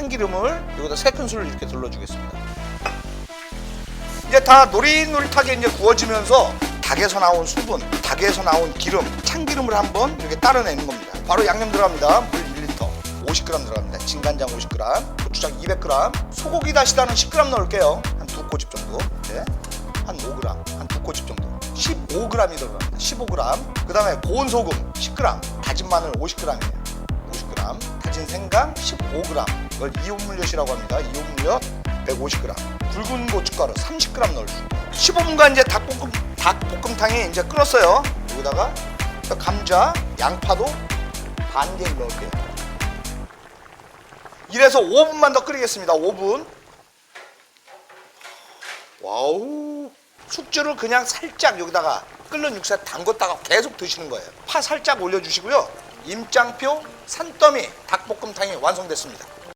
참기름을 여기다 세 큰술을 이렇게 둘러주겠습니다. 이제 다 노릿노릿하게 이제 구워지면서 닭에서 나온 수분, 닭에서 나온 기름, 참기름을 한번 이렇게 따라내는 겁니다. 바로 양념 들어갑니다. 물 1리터, 50g 들어갑니다. 진간장 50g, 고추장 200g, 소고기 다시다는 10g 넣을게요. 한 두 꼬집 정도. 네. 한 5g, 한 두 꼬집 정도. 15g이 들어갑니다. 15g. 그 다음에 고운 소금 10g, 다진 마늘 50g이에요. 50g, 다진 생강 15g. 이걸 이온물엿이라고 합니다. 이온물엿 150g. 굵은 고춧가루 30g 넣어주고 15분간 이제 닭볶음 닭볶음탕이 이제 끓었어요. 여기다가 감자, 양파도 반 개를 넣을게요. 이래서 5분만 더 끓이겠습니다. 5분. 와우. 숙주를 그냥 살짝 여기다가 끓는 육수에 담궜다가 계속 드시는 거예요. 파 살짝 올려주시고요. 임장표 산더미 닭볶음탕이 완성됐습니다.